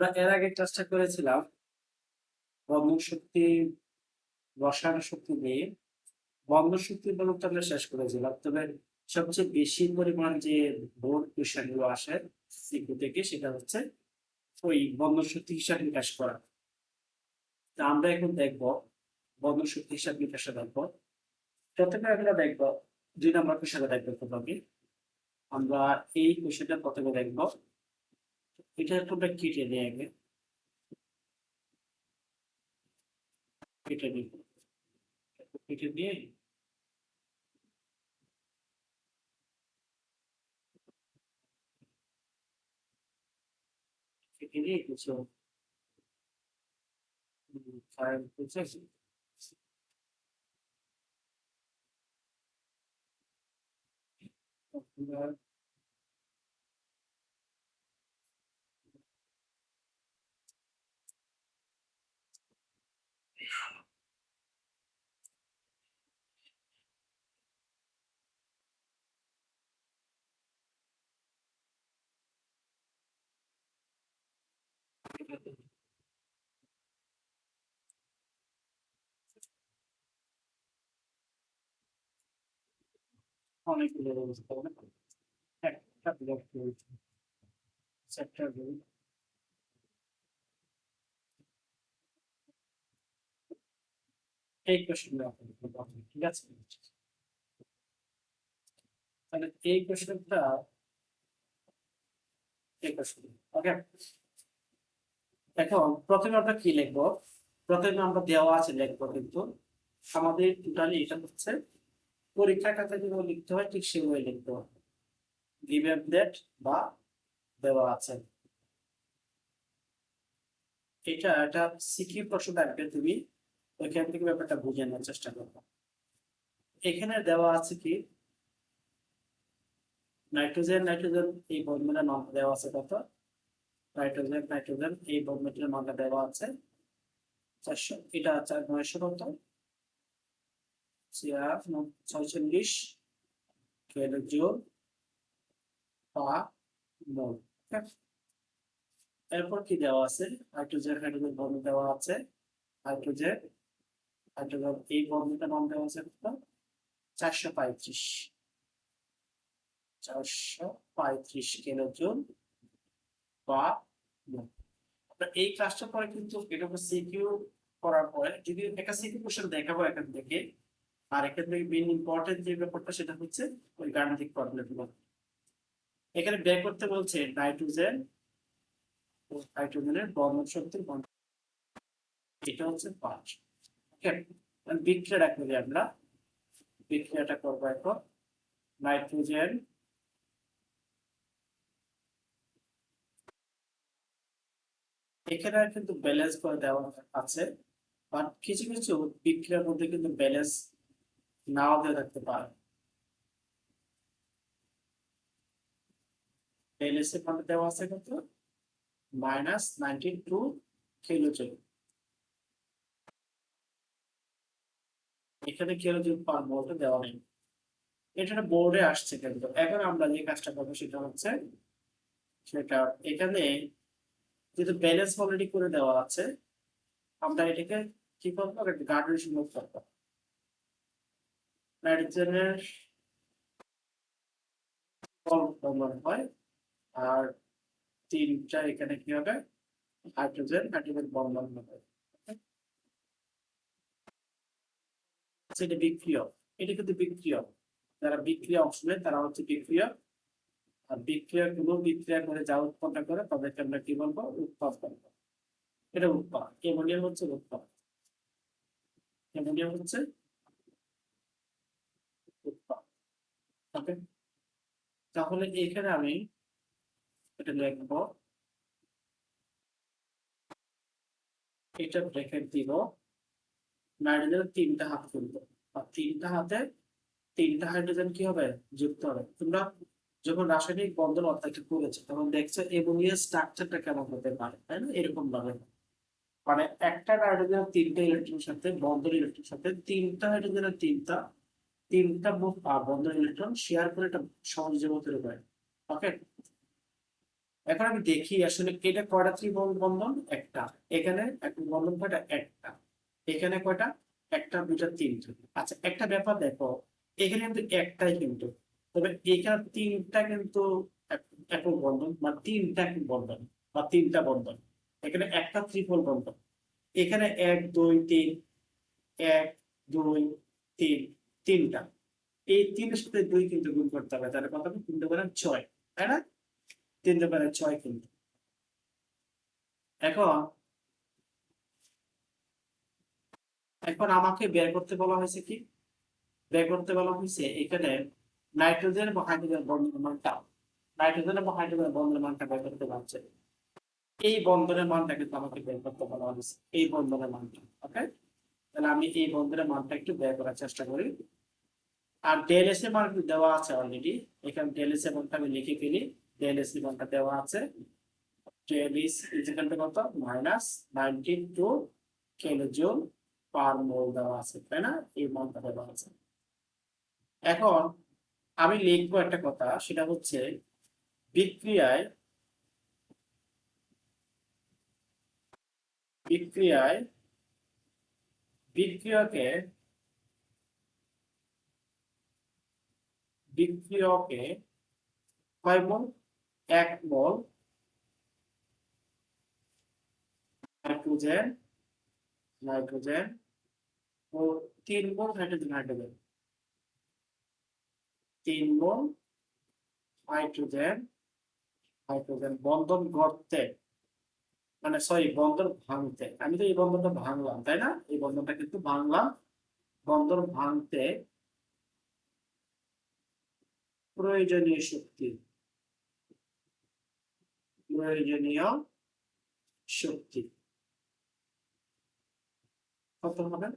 আমরা এর আগে ক্লাসটা করেছিলাম বন্ধন শক্তি রসায়ন শক্তি নিয়ে বন্ধন শক্তি বলতে আমরা শেষ করেছিলাম, তবে সবচেয়ে বেশি পরিমাণ যে বোর্ড কোয়েশ্চেনগুলো আসে সিকিউ থেকে, সেটা হচ্ছে ওই বন্ধন শক্তি হিসাব নিকাশ করা। তা আমরা এখন দেখব, বন্ধন শক্তি হিসাব নিকাশে দেখব। প্রথমে আমরা দেখব, দুই নম্বর কোয়েশ্চেনটা দেখব তোমাকে আমরা এই কোয়েশ্চেনটা প্রথমে দেখব। এটা তোমরা কেটে নিয়ে আগে কেটে নিব কেটে নিয়ে কেটে নিয়ে কিছু ফাইল বুঝেছি আপনার একটা ব্লক সেক্টর এই ঠিক আছে তাহলে এই কোশ্চেনটা এখন প্রথমে আমরা কি লিখব প্রথমে আমরা দেওয়া আছে লিখব কিন্তু আমাদের টোটালি এটা হচ্ছে পরীক্ষা খাতায় যেভাবে লিখতে হয়, ঠিক সেভাবে লিখতে হবে গিভেন ডেট বা দেওয়া আছে। এটা একটা সিকিউ প্রশ্ন থাকবে, তুমি ওইখান থেকে ব্যাপারটা বুঝে নেওয়ার চেষ্টা করব এখানে দেওয়া আছে কি? নাইট্রোজেন নাইট্রোজেন, এই বন্ধনের নাম দেওয়া আছে কত? নাইট্রোজেন নাইট্রোজেন, এই বন্ধনটির নামটা দেওয়া আছে চারশো, এটা নয়শো কত? ছয়চল্লিশ কিলোজুল পা মোল এরপর কি দেওয়া আছে হাইড্রোজেন হাইড্রোজেন বন্ধ দেওয়া আছে হাইড্রোজেন হাইড্রোজেন এই বন্ধনটা নাম দেওয়া আছে কত চারশো পঁয়ত্রিশ চারশো পঁয়ত্রিশ কিলোজুল বা মোল এই ক্লাসটা পরে কিন্তু এটা সিকিউ করার পরে যদি একটা সিকিউ কোশ্চেন দেখাবো এখান থেকে আর থেকে মেন ইম্পর্টেন্ট যে ব্যাপারটা সেটা হচ্ছে ওই গাণিতিক প্রবলেম এখানে বের করতে বলছে নাইট্রোজেন ও হাইড্রোজেনের বন্ধন শক্তির বন্ধন এটা হচ্ছে পাঁচ। ওকে বিক্রিয়াটা করি আমরা। বিক্রিয়াটা করব এখন। নাইট্রোজেন এখানে কিন্তু ব্যালেন্স করে দেওয়া আছে। বাট কিছু কিছু বিক্রিয়ার মধ্যে কিন্তু ব্যালেন্স নাও দিয়ে থাকতে পারে। ব্যালেন্সে ফন্ডে দেওয়া আছে কত? মাইনাস নাইনটি টু কিলোজুল এখানে কিলোজুল পার মোলটা দেওয়া নেই। এটা বোর্ডে আসছে কিন্তু। এখন আমরা যে কাজটা করব সেটা হচ্ছে, সেটা এখানে যেহেতু ব্যালেন্স অলরেডি করে দেওয়া আছে, আমরা এটাকে কি করব? গার্ডেন মুভ করব। নাইট্রোজেনের কমন হয়, আর তিনটা এখানে কি হবে? হাইড্রোজেন হাইড্রোজেন বন্ধন হবে সেটা বিক্রিয়ক। এটা কিন্তু বিক্রিয়ক। যারা বিক্রিয়া অংশ তারা হচ্ছে বিক্রিয়ক। আর বিক্রিয়া গুলো বিক্রিয়া করে যা উৎপন্ন করে, তাদেরকে আমরা কি বলব? উৎপাদ বলব। এটা উৎপাদ। অ্যামোনিয়াম হচ্ছে উৎপাদ। অ্যামোনিয়াম হচ্ছে উৎপাদ ওকে তাহলে এখানে আমি এটা লিখব। এটা ব্র্যাকেট দিব। নাইট্রোজেন তিনটা হাত খুলবো আর তিনটা হাতে তিনটা হাইড্রোজেন কি হবে? যুক্ত হবে। তোমরা যখন রাসায়নিক বন্ধন অধ্যায়টা করেছে, তখন দেখছ এমোনিয়া স্ট্রাকচারটা কেমন হতে পারে, তাই না? এরকম ভাবে। মানে একটা নাইট্রোজেন তিনটা ইলেকট্রনের সাথে, বন্ধন ইলেকট্রনের সাথে তিনটা হাইড্রোজেনের তিনটা তিনটা বন্ধন ইলেকট্রন শেয়ার করে একটা সংযোজন তৈরি করে ওকে এখন আমি দেখি আসলে এটা কয়টা ত্রিবল বন্ধন? একটা। এখানে বন্ধন কয়টা? একটা। এখানে কয়টা? একটা দুটা তিনটা। আচ্ছা একটা ব্যাপার দেখো, এখানে কিন্তু একটাই কিন্তু। তবে এখানে তিনটা কিন্তু এক- একক বন্ধন বা তিনটা বন্ধন বা তিনটা বন্ধন। এখানে একটা ত্রিপল বন্ধন। এখানে এক, দুই, তিন, এক, দুই, তিন। তিনটা। এই তিনের সাথে দুই কিন্তু গুণ করতে হবে, তাহলে কত হবে? তিন ছয়, তাই না? তিন দুগুণে ছয় কিন্তু। এখন এখন আমাকে বের করতে বলা হয়েছে কি? বের করতে বলা হয়েছে এখানে নাইট্রোজেন এবং হাইড্রোজেন বন্ধনের মানটা। নাইট্রোজেন এবং হাইড্রোজেন বন্ধনের মানটা বের করতে বলছে এই বন্ধনের মানটা কিন্তু আমাকে বের করতে বলা হয়েছে, এই বন্ধনের মানটা ওকে তাহলে আমি এই বন্ধনের মানটা একটু ব্যয় করার চেষ্টা করি। আর ডেলএস এর মান দেওয়া আছে অলরেডি এখানে ডেলএস এর মানটা আমি লিখে ফেলি। ডেলএস এর মানটা দেওয়া আছে। কত? Minus nineteen two kilojoule per mole দেওয়া আছে, তাই না? এই মানটা দেওয়া আছে। এখন আমি লিখব একটা কথা, সেটা হচ্ছে বিক্রিয়ায় বিক্রিয়ায় বিক্রিয়কে বিক্রিয়কে কয় মোল? এক মোল নাইট্রোজেন নাইট্রোজেন ও তিন মোল হাইড্রোজেন হাইড্রোজেন। তিন মোল, হাইড্রোজেন হাইড্রোজেন বন্ধন গড়তে মানে সরি বন্ধন ভাঙতে। আমি তো এই বন্ধনটা ভাঙলাম, তাই না? এই বন্ধনটা কিন্তু ভাঙলাম। বন্ধন ভাঙতে প্রয়োজনীয় শক্তি। প্রয়োজনীয় শক্তি। কত হবে?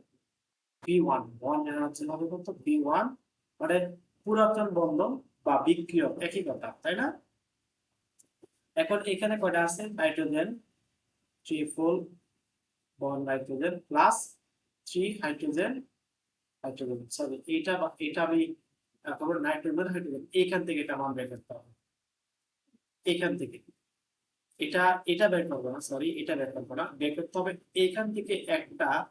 বি ওয়ান ওয়ান এনার্জি হবে কত? বি ওয়ান মানে পুরাতন বন্ধন বা বিক্রিয়ক, একই কথা, তাই না? এখন এখানে কয়টা আছে? Nitrogen three full bond nitrogen plus three hydrogen hydrogen sorry বা- এটা আমি তারপর নাইট্রোজেন হাইড্রোজেন এইখান থেকে এটা মান বের করতে হবে। এখান থেকে। এটা এটা বের করব না সরি এটা বের করব না, বের করতে হবে এখান থেকে একটা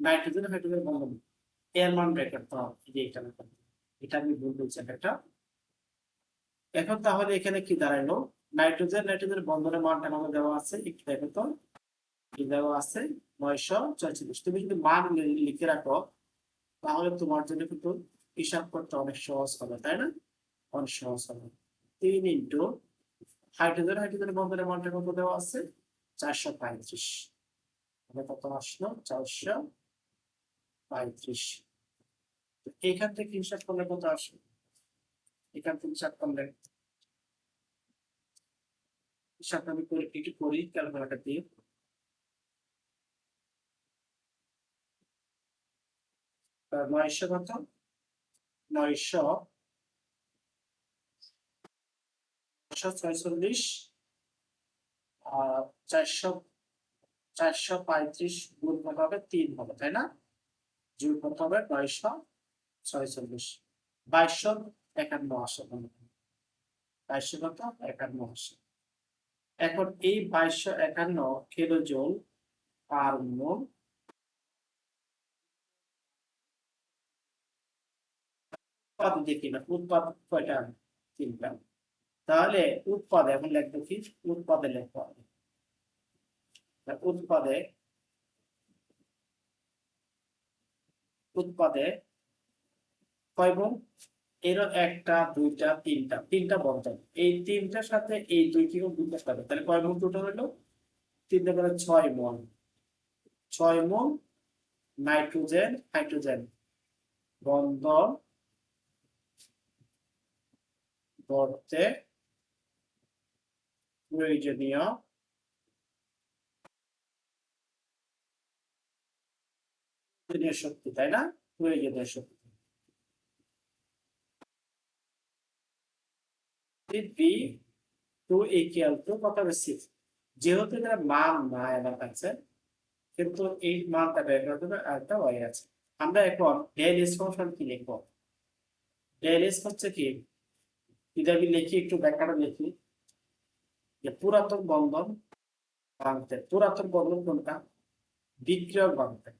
নাইট্রোজেন হাইড্রোজেন বন্ধন এর মান বের করতে হবে যে এটা বের। এটা আমি ভুল বলছি একটা। এখন তাহলে এখানে কি দাঁড়াইলো? নাইট্রোজেন নাইট্রোজেন বন্ধনের মানটা আমাদের দেওয়া আছে, একটু দেখো তো। দেওয়া আছে, নয়শো ছয়চল্লিশ তুমি যদি মান লিখে রাখো, তাহলে তোমার জন্য কিন্তু হিসাব করতে অনেক সহজ হবে, তাই না? অনেক সহজ হবে। তিন ইন্টু হাইড্রোজেন হাইড্রোজেন বন্ধনের মানটা কত দেওয়া আছে? চারশো পঁয়ত্রিশ। কত আসলো? চারশো পঁয়ত্রিশ। এখান থেকে হিসাব করলে কত আসে? এখান থেকে হিসাব করলে হিসাবটা আমি করে একটু করি, ক্যালকুলেটর দিয়ে। নয়শো কত? নয়শো ছয়চল্লিশ আর চারশো চারশো পঁয়ত্রিশ গুণ কত হবে? তিন হবে, তাই না? যোগ কত হবে? নয়শো ছয়চল্লিশ। বাইশশো একান্ন আসে বাইশশো কত? একান্ন আসে। এখন এই বাইশশো একান্ন কিলো জল পার মোল? উৎপাদ দেখি না, উৎপাদ কয়টা তিনটা? তাহলে উৎপাদে এখন লিখব কি? উৎপাদে লিখব উৎপাদে উৎপাদে কয় গুণ? এরও একটা, দুইটা, তিনটা তিনটা বন্ধন এই তিনটার সাথে এই দুইটি করতে হবে? তাহলে কয় মন দুটো হলো? তিনটা করে ছয় মন ছয় মন নাইট্রোজেন, হাইড্রোজেন বন্ধন করতে প্রয়োজনীয় শক্তি, তাই না? প্রয়োজনীয় শক্তি। যেহেতু মান কাছে কিন্তু এই মানটা একটা আছে। আমরা এখন হচ্ছে কি? যদি আমি লিখি একটু ব্যাখ্যাটা লিখি যে পুরাতন বন্ধন ভাঙতে পুরাতন বন্ধন কোনটা? বিক্রিয়ক ভাঙতে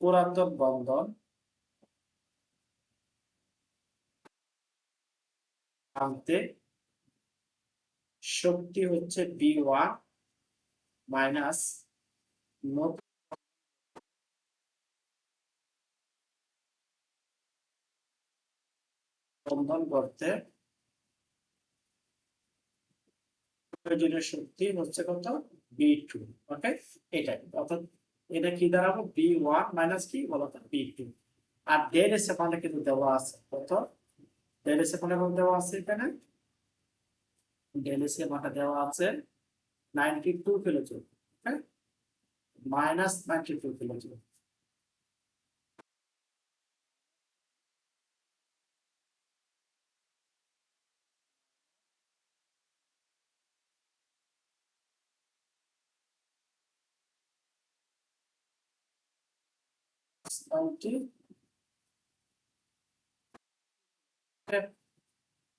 পুরাতন বন্ধন ভাঙতে শক্তি হচ্ছে বি ওয়ান মাইনাস বন্ধন করতে প্রয়োজনীয় শক্তি হচ্ছে কত? বি টু ওকে এটাই অর্থাৎ এটা কি দাঁড়াবো? বি ওয়ান মাইনাস কি বলতো বি টু আর ডেল এস এখানে কিন্তু দেওয়া আছে, কত? ডেল এস এখানে দেওয়া আছে এখানে। ডেল এস মাটা দেওয়া আছে নাইনটি টু কিলোজুল হ্যাঁ মাইনাস নাইনটি টু কিলোজুল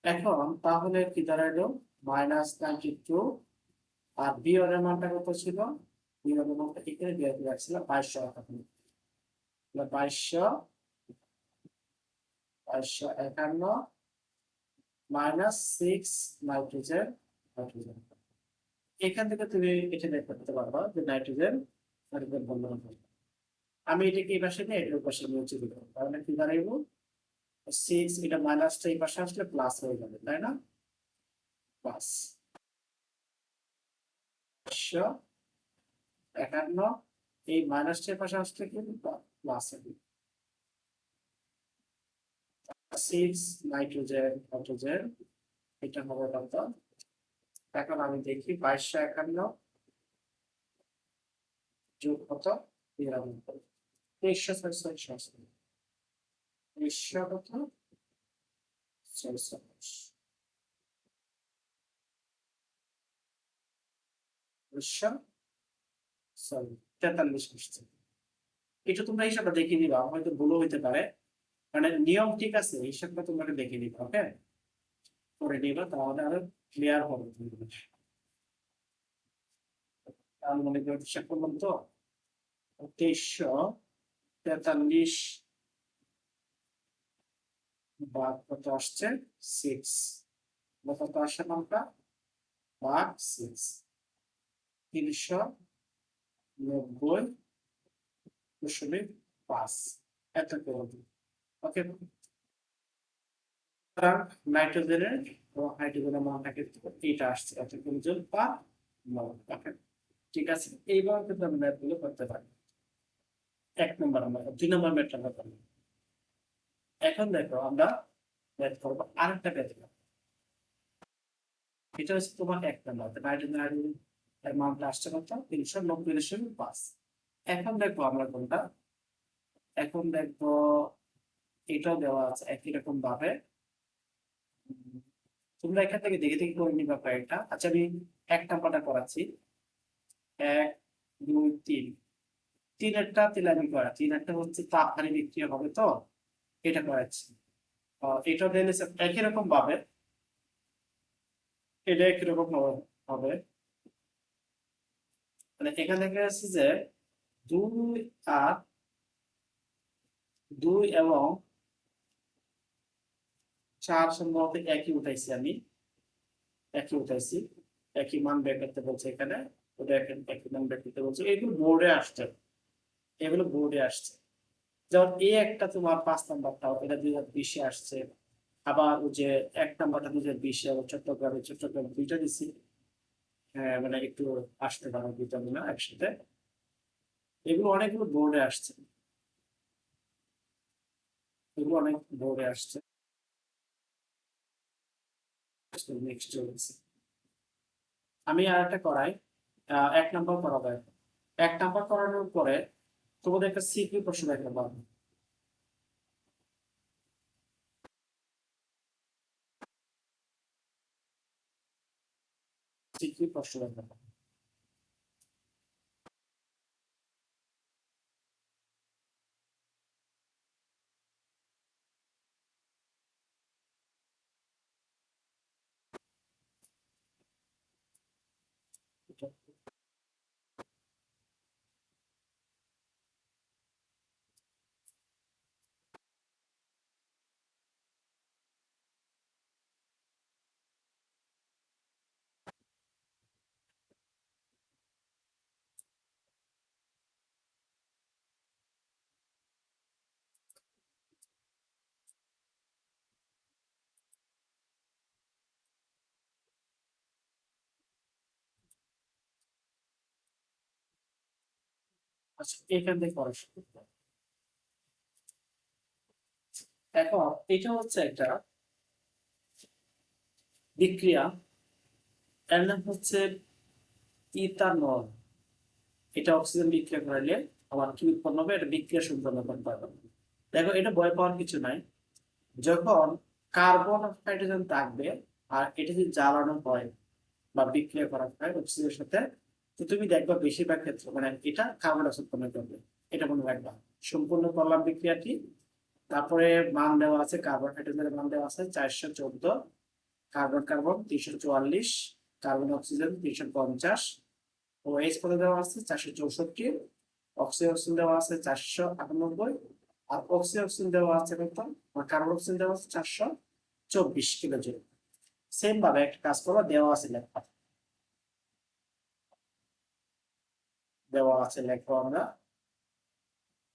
এখন তাহলে কি মাইনাস নাইনটি টু আর কত ছিল বি এর মানটা এখানে বিয়োগ করে রাখছিলাম বাইশশো একান্ন বাইশশো বাইশশো একান্ন মাইনাস সিক্স নাইট্রোজেন নাইট্রোজেন এখান থেকে তুমি এটা দেখতে পারবা যে নাইট্রোজেন নাইট্রোজেন বন্ধন আমি এটাকে এই পাশে নিয়ে এটার পাশে নিয়ে চলে যাব। তাহলে কি দাঁড়াইবো সিক্স এটা মাইনাসটা এই পাশে আসলে প্লাস হয়ে যাবে, তাই না? প্লাস একান্ন, এই মাইনাসটার পাশে আসলে প্লাস হবে? সিক্স নাইট্রোজেন নাইট্রোজেন এটা হবে কত? এখন আমি দেখি বাইশশো একান্ন যোগ কত? তোমরা হিসাবটা দেখে নিবা, হয়তো ভুলও হইতে পারে। মানে নিয়ম ঠিক আছে হিসাবটা তোমরা দেখে নিবা, ওকে? করে নিবা, তাহলে আরও ক্লিয়ার হবে তাহলে মনে করে হিসাব করলাম তো তেইশশো তেতাল্লিশ বাদ কত আসছে? সিক্স কত আসে নামটা? বাদ সিক্স তিনশো নব্বই দশমিক পাঁচ। এত করে ওকে। নাইট্রোজেনের এবং হাইড্রোজেনের মানটা কিন্তু এইটা আসছে। এত কিলোজুল পার মোল ঠিক আছে। এইবার কিন্তু আমরা ম্যাথগুলো করতে পারি। এক নম্বর আমরা, দুই নম্বর ম্যাথটা আমরা করব। এখন দেখো আমরা ম্যাথ করব আরেকটা ম্যাথ এটা হচ্ছে তোমার এক নম্বর নাইট্রোজেন হাইড্রোজেন এর মানটা আসছে কত? তিনশো নব্বই দশমিক পাঁচ। এখন দেখব আমরা কোনটা? এখন দেখব এটাও দেওয়া আছে একই রকম ভাবে। তোমরা এখান থেকে দেখে দেখে করে নিবা কয়েকটা আচ্ছা আমি এক নাম্বারটা করাচ্ছি। এক, দুই, তিন। তিনেরটা তাহলে আমি করা। তিনেরটা হচ্ছে তাপ হানি বিক্রিয়া হবে তো? এটা করাচ্ছি। এটা দিলে একই রকম ভাবে এটা একই রকম হবে মানে এখানে দেখা যাচ্ছে যে দুই আর দুই এবং চার সম্ভবত একই উঠাইছি আমি। একই উঠাইছি। একই মান বের করতে বলছে এখানে। ওটা একই মান বের করতে বলছে। এগুলো বোর্ডে আসছে। এগুলো বোর্ডে আসছে। যেমন এই একটা তোমার পাঁচ নাম্বারটাও এটা দুই হাজার বিশে আসছে। আবার ওই যে এক নাম্বারটা দুই হাজার বিশে চট্টগ্রামে চট্টগ্রামে দুইটা দিছি। হ্যাঁ মানে একটু আসতে পারো দুইটা মিলে একসাথে। এগুলো অনেকগুলো বোর্ডে আসছে। এগুলো অনেক বোর্ডে আসছে। আমি আর একটা করাই এক নাম্বার করাবো এক নাম্বার করানোর পরে তোমাদের একটা সিকিউ প্রশ্ন দেখতে পারব সিকিউ প্রশ্ন আচ্ছা এখান থেকে করা করতে হবে। এখন এটা হচ্ছে একটা বিক্রিয়া। এর নাম হচ্ছে ইথানল। এটা অক্সিজেন বিক্রিয়া করাইলে আমার কি উৎপন্ন হবে? এটা বিক্রিয়া সম্পন্ন করতে দেখো, এটা ভয় পাওয়ার কিছু নাই। যখন কার্বন হাইড্রোজেন থাকবে আর এটা যদি জ্বালানো হয় বা বিক্রিয়া করা হয় অক্সিজেনের সাথে তো তুমি দেখবা বেশিরভাগ ক্ষেত্রে মানে এটা কার্বন ডাইঅক্সাইড উৎপন্ন করবে এটা মনে রাখবা সম্পূর্ণ করলাম বিক্রিয়াটি। তারপরে মান দেওয়া আছে কার্বন হাইড্রোজেনের মান দেওয়া আছে চারশো চোদ্দ কার্বন কার্বন তিনশো চুয়াল্লিশ কার্বন অক্সিজেন তিনশো পঞ্চাশ ও এইচ কত দেওয়া আছে? চারশো চৌষট্টি অক্সিজেন অক্সিজেন দেওয়া আছে চারশো আটানব্বই, আর অক্সিজেন অক্সিজেন দেওয়া আছে কত? কার্বন অক্সিজেন দেওয়া আছে চারশো চব্বিশ কিলো জুল সেম ভাবে একটা কাজ করব, দেওয়া আছে লেখা। দেওয়া আছে লেখবো আমরা।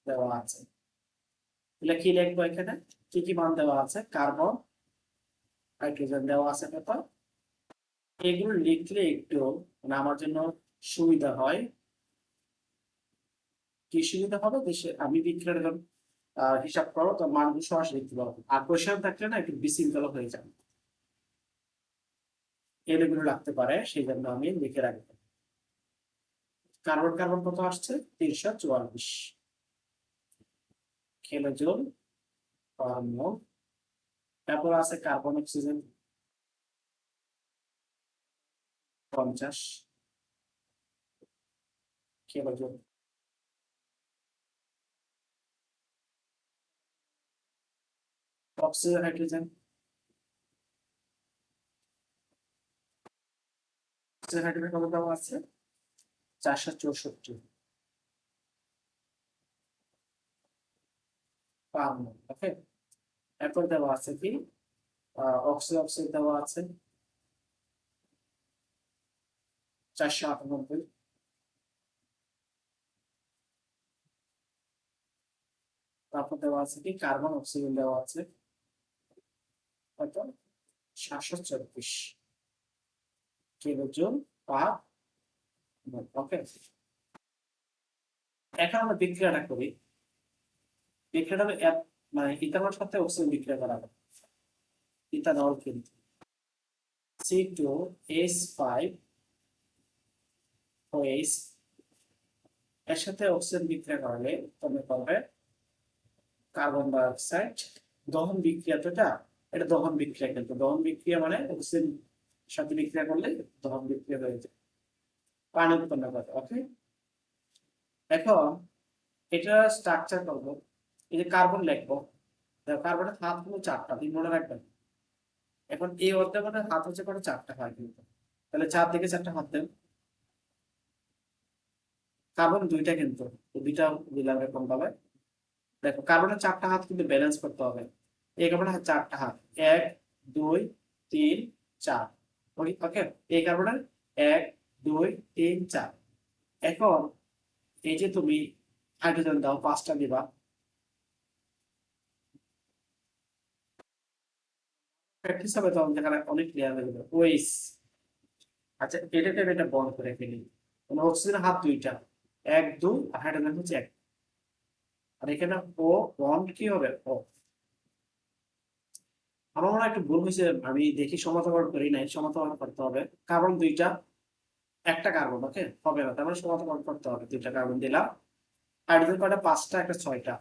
দেওয়া আছে। তাহলে কি লিখব এখানে? কি কি মান দেওয়া আছে? কার্বন, হাইড্রোজেন দেওয়া আছে কত এগুলো লিখলে একটু মানে আমার জন্য সুবিধা হয়। কি সুবিধা হবে? দেশে আমি বিক্রিয়ার হিসাব করো, তো মানগুলো সরাসরি লিখতে পারব। আর কোশ্চেন থাকলে না, একটু বিশৃঙ্খলা হয়ে যাবে। এগুলো রাখতে পারে, সেই জন্য আমি লিখে রাখব। কার্বন কার্বন কত আসছে? তিনশো চুয়াল্লিশ। মোল। তারপর আছে কার্বন, অক্সিজেন পঞ্চাশ। Kilojoule oxygen, hydrogen. Oxygen, hydrogen কত দেওয়া আছে? চারশো চৌষট্টি। মোল ওকে এরপর দেওয়া আছে কি? অক্সিজেন অক্সিজেন দেওয়া আছে। চারশো আটানব্বই। তারপর দেওয়া আছে কি? কার্বন অক্সিজেন দেওয়া আছে। কত সাতশো চব্বিশ। কিলোজুল পার ওকে এখন আমরা বিক্রিয়াটা করি। বিক্রিয়াটা মানে ইথানল সাথে অক্সিজেন বিক্রিয়া করা হবে ইথানল কিন্তু। C two S five OS এর সাথে অক্সিজেন বিক্রিয়া করালে তোমরা পাবে কার্বন ডাই অক্সাইড দহন বিক্রিয়া তো এটা এটা দহন বিক্রিয়া কিন্তু। দহন বিক্রিয়া মানে অক্সিজেন সাথে বিক্রিয়া করলে দহন বিক্রিয়া হয়ে যায়। পানি উৎপন্ন করে ওকে এখন এটা স্ট্রাকচার করব, এই যে কার্বন লিখব কার্বনের হাত হলো চারটা, তুমি মনে রাখবেন এখন এই মানে হাত হচ্ছে করে চারটা হয় কিন্তু। তাহলে চার দিকে চারটা হাত দেন। কার্বন দুইটা কিন্তু দুইটা দিলাম এরকম ভাবে। দেখো কার্বনের চারটা হাত কিন্তু ব্যালেন্স করতে হবে। এই কার্বনের চারটা হাত, এক, দুই, তিন, চার ওকে এই কার্বনের এক দুই, তিন, চার। এখন এই যে তুমি হাইড্রোজেন দাও, পাঁচটা দিবা। আচ্ছা আমি বন্ধ করে ফেলি? মানে দুইটা। এক হাইড্রোজেন হচ্ছে এক। আর এখানে ও কি হবে? ও আমার মনে হয় একটু আমি দেখি সমাধান করি নাই, সমাধান করতে হবে। কার্বন দুইটা একটা কার্বন ওকে হবে না, তার মানে সমাধান করতে হবে, দুইটা কার্বন দিলাম। হাইড্রোজেন কয়টা পাঁচটা, একটা ছয়টা।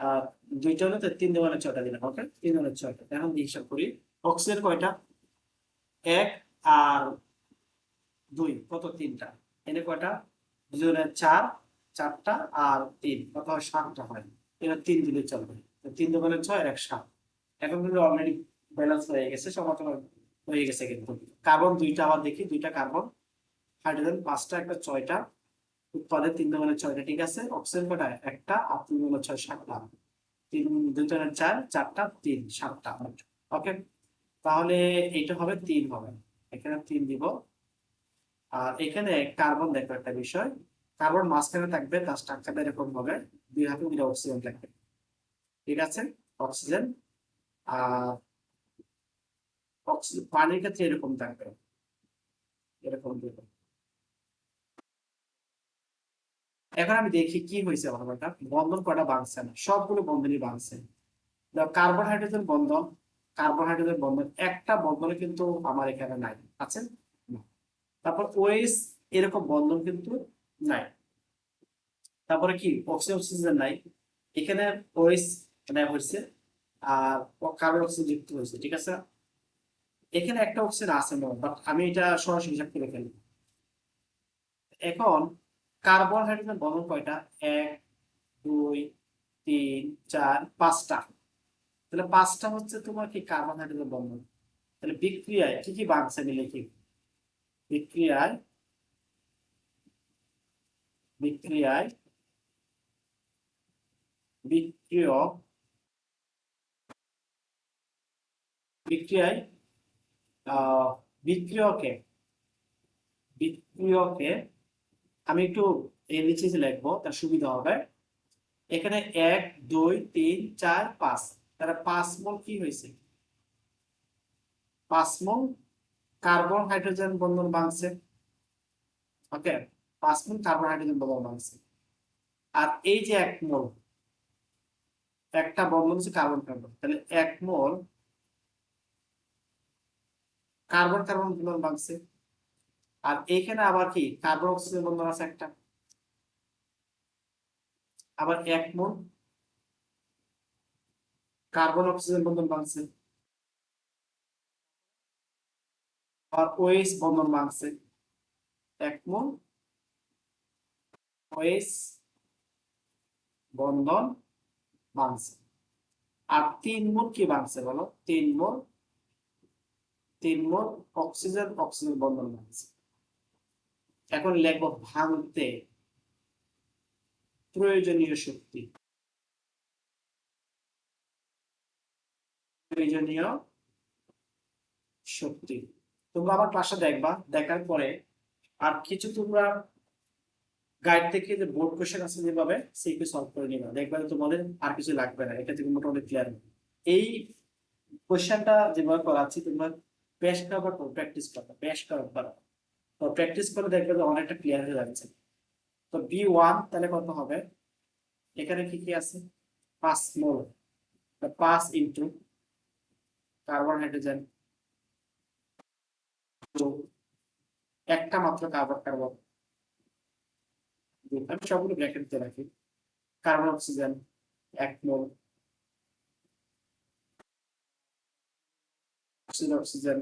আর দুইটা হলে তো তিন দেওয়ালে ছয়টা দিলাম ওকে তিন দেওয়ালে ছয়টা। এখন হিসাব করি। অক্সিজেন কয়টা? এক আর দুই, কত? তিনটা। এনে কয়টা? দুজনের চার, চারটা আর তিন কত হয় সাতটা হয়। এটা তিন দিলে চলবে। তিন দোকানে ছয়, আর এক সাত। এখন কিন্তু অলরেডি ব্যালেন্স হয়ে গেছে সমাধান হয়ে গেছে কিন্তু। কার্বন দুইটা আবার দেখি, দুইটা কার্বন হাইড্রোজেন পাঁচটা একটা ছয়টা, উৎপাদে তিন দুগুণে ছয়টা, ঠিক আছে? অক্সিজেন কটা? একটা, আর তিন দুগুণে ছয়, সাতটা। তিন তিনে, চার, চারটা, তিন, সাতটা। ওকে তাহলে এইটা হবে তিন হবে। এখানে তিন দিব। আর এখানে কার্বন দেখো একটা বিষয়। কার্বন মাঝখানে থাকবে, তার স্ট্রাকচারটা এরকম হবে। দুই হাতে দুইটা অক্সিজেন থাকবে। ঠিক আছে? অক্সিজেন আর অক্সিজেন পানির ক্ষেত্রে এরকম থাকবে। এরকম দেবো এখন আমি দেখি কি হয়েছে ঘটনাটা বন্ধন কটা ভাঙছে না, সবগুলো বন্ধনই ভাঙছে। কার্বন হাইড্রোজেন বন্ধন কার্বন হাইড্রোজেন বন্ধন, একটা বন্ধনে কিন্তু আমার এখানে নাই, আছে? তারপর ওএস এরকম বন্ধন কিন্তু নাই। তারপরে কি? অক্সিজেন অক্সিজেন নাই। এখানে ওএস নেওয়া হয়েছে, আর কার্বন অক্সিজেন যুক্ত হয়েছে, ঠিক আছে? এখানে একটা অক্সিজেন আছে বাট আমি এটা সরাসরি হিসাব করে ফেলি। এখন কার্বন হাইড্রোজেন বন্ধন কয়টা? এক, দুই, তিন, চার, পাঁচটা। তাহলে পাঁচটা হচ্ছে তোমার কি কার্বন হাইড্রোজেন বন্ধন তাহলে বিক্রিয়ায় কি কি বাংছে আমি লিখি বিক্রিয়ায় বিক্রিয়ায় বিক্রিয়ক, বিক্রিয়ায় বিক্রিয়কে বিক্রিয়কে আমি একটু এর নিচে যে লিখব, তার সুবিধা হবে। এখানে এক, দুই, তিন, চার, পাঁচ। তাহলে পাঁচ মোল কি হয়েছে? পাঁচ মোল কার্বন, হাইড্রোজেন বন্ধন ভাঙছে। ওকে, পাঁচ মোল কার্বন, হাইড্রোজেন বন্ধন ভাঙছে। আর এই যে এক মোল, একটা বন্ধন হচ্ছে কার্বন কার্বন। তাহলে এক মোল কার্বন কার্বন বন্ধন ভাঙছে। আর এইখানে আবার কি? কার্বন অক্সিজেন বন্ধন আছে একটা। আবার এক মোল কার্বন অক্সিজেন বন্ধন ভাঙছে। আর ওএস বন্ধন ভাঙছে। এক মোল ওএস বন্ধন ভাঙছে। আর তিন মোল কি ভাঙছে বলো? তিন মোল তিন মোল অক্সিজেন অক্সিজেন বন্ধন ভাঙছে। এখন লেখব ভাঙতে প্রয়োজনীয় শক্তি। প্রয়োজনীয় শক্তি। তোমরা আমার ক্লাসটা দেখবা, দেখার পরে আর কিছু তোমরা গাইড থেকে যে বোর্ড কোশ্চেন আছে যেভাবে সেইগুলো সলভ করে নিবা। দেখবা তোমাদের আর কিছু লাগবে না, এটা থেকে মোটামুটি ক্লিয়ার এই কোশ্চেনটা যেভাবে করাচ্ছি, তোমরা বেশ কয়েকবার প্র্যাকটিস করবা বেশ কয়েকবার তো প্র্যাকটিস করে দেখবে যে অনেকটা ক্লিয়ার হয়ে যাচ্ছে। তো বি ওয়ান তাহলে কত হবে? এখানে কি কি আছে? পাঁচ মোল। পাঁচ ইন্টু কার্বন হাইড্রোজেন একটা মাত্র কার্বন কার্বন আমি সবগুলো ব্র্যাকেটে রাখি। কার্বন অক্সিজেন এক মোল। অক্সিজেন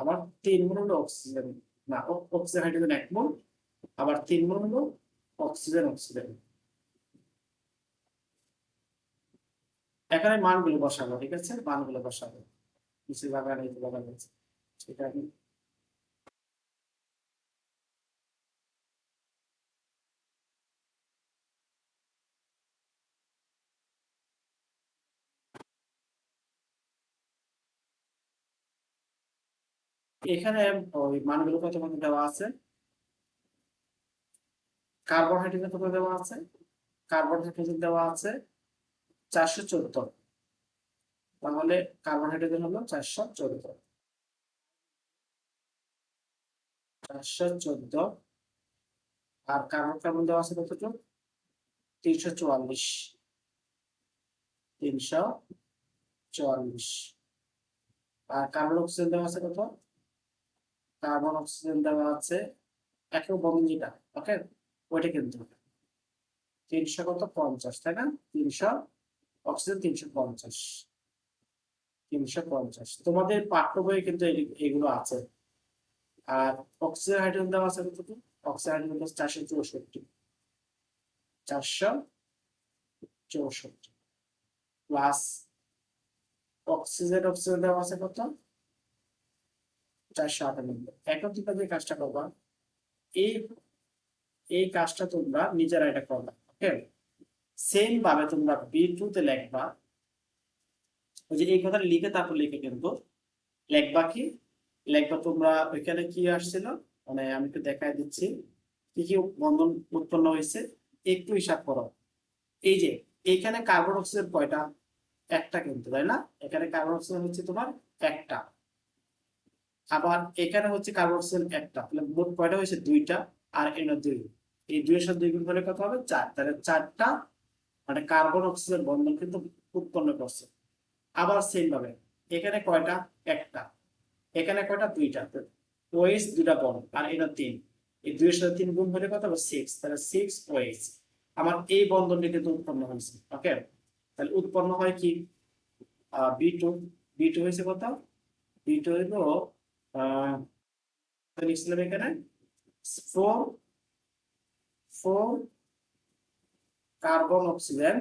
আবার তিন মোল অক্সিজেন না অক্সিজেন হাইড্রোজেন এক মোল আবার তিন মোল হলো অক্সিজেন অক্সিজেন এখানে মানগুলো বসাবো, ঠিক আছে? মানগুলো বসাবো। কিছু বাগান বাগান আছে, সেটা আমি এখানে, ওই মানগুলো কত কত দেওয়া আছে? কার্বন হাইড্রোজেন কত দেওয়া আছে? কার্বন হাইড্রোজেন দেওয়া আছে চারশো চোদ্দ। তাহলে কার্বন হাইড্রোজেন হলো চারশো চোদ্দ। চারশো চোদ্দ। আর কার্বন কার্বন দেওয়া আছে কতটুকু? তিনশো চুয়াল্লিশ। তিনশো চুয়াল্লিশ। আর কার্বন অক্সিজেন দেওয়া আছে কত? কার্বন, অক্সিজেন দেওয়া আছে একে বন্ধন যেটা ওকে ওইটা কিন্তু তিনশো কত? পঞ্চাশ, তাই না? তিনশো, অক্সিজেন তিনশো পঞ্চাশ। তিনশো পঞ্চাশ। তোমাদের পাঠ্য বইয়ে কিন্তু এগুলো আছে। আর অক্সিজেন হাইড্রোজেন দেওয়া আছে কত? অক্সিজেন হাইড্রোজেন চারশো চৌষট্টি। চারশো চৌষট্টি। প্লাস অক্সিজেন অক্সিজেন দেওয়া আছে কত? চারশো আটানব্বই এখন যে কাজটা করবা। এই এই কাজটা তোমরা নিজেরা এটা করবা ওকে সেম ভাবে তোমরা বি লিখবা। ওই যে এই কথাটা লিখে তারপর লিখে কিন্তু লিখবা কি? লিখবা তোমরা ওইখানে কি আসছিল? মানে আমি একটু দেখাই দিচ্ছি। কি কি বন্ধন উৎপন্ন হয়েছে? একটু হিসাব করো। এই যে এখানে কার্বন অক্সিজেন কয়টা? একটা কিন্তু, তাই না? এখানে কার্বন অক্সিজেন হচ্ছে তোমার একটা। আবার এখানে হচ্ছে কার্বন অক্সিজেন একটা। তাহলে মোট কয়টা হয়েছে? দুইটা, আর এখানে দুই। এই দুইয়ের সাথে দুই গুণ করলে কত হবে? চার। তাহলে চারটা মানে কার্বন, অক্সিজেন বন্ধন কিন্তু উৎপন্ন করছে। আবার সেম ভাবে, এখানে কয়টা? একটা। এখানে কয়টা? দুইটা। ওএস দুইটা বন্ড আর এটা তিন। এই দুইয়ের সাথে তিন গুণ হলে কত হবে? সিক্স তাহলে সিক্স ওএস আমার এই বন্ধনটি কিন্তু উৎপন্ন হয়েছে ওকে তাহলে উৎপন্ন হয় কি? বি টু বি টু হয়েছে কত? বি টু হইল লিখছিলাম এখানে? ফোর ফোর, কার্বন অক্সিজেন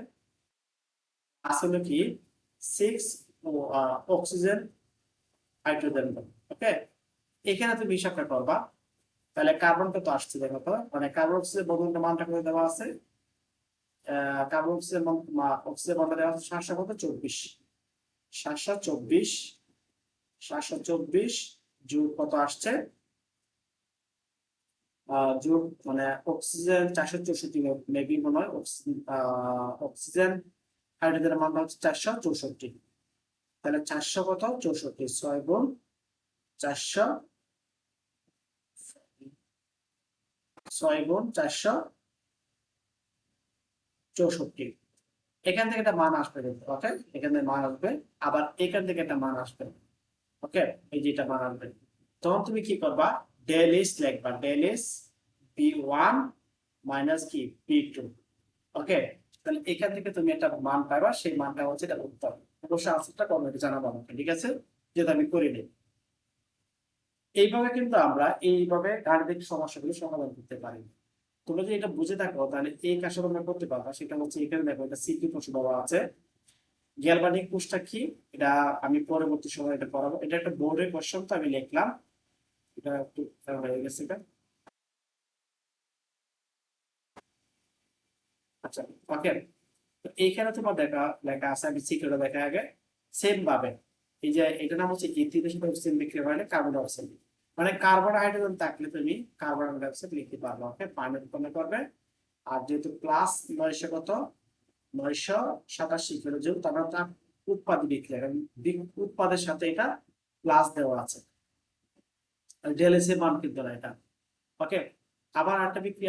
আসলে কি সিক্স অক্সিজেন, হাইড্রোজেন, ওকে? এখানে তুমি হিসাবটা করবা। তাহলে কার্বন কত আসছে, দেখো তো। মানে কার্বন অক্সিজেন বন্ধনটা মানটা করে দেওয়া আছে? কার্বন অক্সিজেন অক্সিজেন বন্ধ দেওয়া আছে সাতশো কত? চব্বিশ। সাতশো চব্বিশ। সাতশো চব্বিশ। যোগ কত আসছে? যোগ মানে অক্সিজেন চারশো চৌষট্টি মেবি মনে হয় অক্সিজেন। হাইড্রোজেনের মানটা হচ্ছে চারশো চৌষট্টি। তাহলে চারশো কত? চৌষট্টি। ছয় গুণ চারশো। ছয় গুণ চারশো চৌষট্টি। এখান থেকে একটা মান আসবে ওকে এখান থেকে মান আসবে। আবার এখান থেকে একটা মান আসবে। ওকে এই যেটা আসবে তখন তুমি কি করবা? ডেল ইস লিখবা। Del S B one minus কি? বি টু ওকে তাহলে এখান থেকে তুমি একটা মান পাবা সেই মানটা হচ্ছে এটা উত্তর। অবশ্যই আনসারটা কমেন্টে জানাব আমাকে, ঠিক আছে? যেটা আমি করে নিই এইভাবে কিন্তু আমরা এইভাবে গাণিতিক সমস্যাগুলো সমাধান করতে পারি। তোমরা যদি এটা বুঝে থাকো, তাহলে এই কাজটা তোমরা করতে পারবা। সেটা হচ্ছে এখানে দেখো, এটা সিটি প্রশ্ন দেওয়া আছে। গ্যালভানিক কোষটা কি? এটা আমি পরবর্তী সময় এটা পড়াবো। এটা একটা বোর্ডের কোশ্চেন তো আমি লিখলাম। এটা একটু হয়ে গেছে এটা। আচ্ছা ওকে এইখানে তোমার দেখা, লেখা আছে, আমি সিক্রেট দেখা আগে। সেম ভাবে। এই যে এটা নাম হচ্ছে ইথিনের সাথে অক্সিজেন বিক্রিয়া হয় কার্বন ডাইঅক্সাইড মানে কার্বন হাইড্রোজেন থাকলে তুমি কার্বন ডাইঅক্সাইড লিখতে পারবে ওকে পানি উৎপন্ন করবে। আর যেহেতু প্লাস নয়শো কত? নয়শো সাতাশি কিলো যেহেতু তারপর তার উৎপাদ বিক্রিয়া উৎপাদের সাথে এটা প্লাস দেওয়া আছে। ডেলেসি মান কিন্তু না এটা। ওকে আবার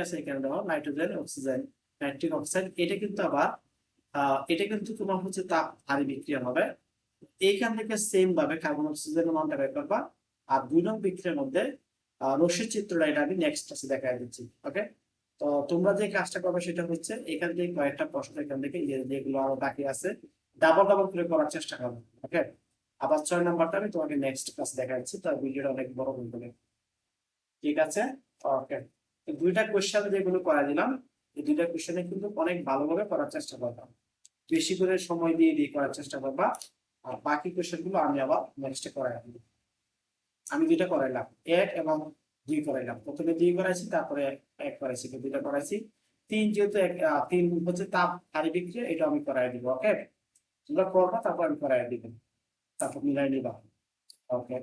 আছে এখানে দেওয়া নাইট্রোজেন অক্সিজেন নাইট্রিক অক্সাইড এটা কিন্তু আবার এটা কিন্তু তোমার হচ্ছে তাপ হারি বিক্রিয়া হবে। এইখান থেকে সেম ভাবে কার্বন অক্সিজেনের মানটা বের করবা। আর দুই নং বিক্রিয়ার মধ্যে রশ্মির চিত্রটা এটা আমি নেক্সট ক্লাসে দেখা দিচ্ছি। ওকে তো তোমরা যে কাজটা করবে সেটা হচ্ছে এখান থেকে কয়েকটা প্রশ্ন এখান থেকে যেগুলো আরও বাকি আছে ডাবল ডাবল করে করার চেষ্টা করবে ওকে আবার ছয় নাম্বারটা আমি তোমাকে নেক্সট ক্লাস দেখা দিচ্ছি তার ভিডিওটা অনেক বড় হয়ে যাবে। ঠিক আছে? ওকে দুইটা কোয়েশ্চেন যেগুলো করা দিলাম, এই দুইটা কোয়েশ্চেনে কিন্তু অনেক ভালোভাবে করার চেষ্টা করবা। বেশি করে সময় দিয়ে দিয়ে করার চেষ্টা করবা, আর বাকি কোয়েশ্চেনগুলো আমি আবার নেক্সটে করাই আমি দুইটা করাইলাম, এক এবং দুই করাইলাম। প্রথমে দুই করাইছি, তারপরে এক করাইছি দুইটা করাইছি তিন যেহেতু এক তিন হচ্ছে তাপ হারি বিক্রিয়া, এটা আমি করাই দিব ওকে তোমরা করবা, তারপর আমি করাই দিব। তারপর মিলাই নিবা। ওকে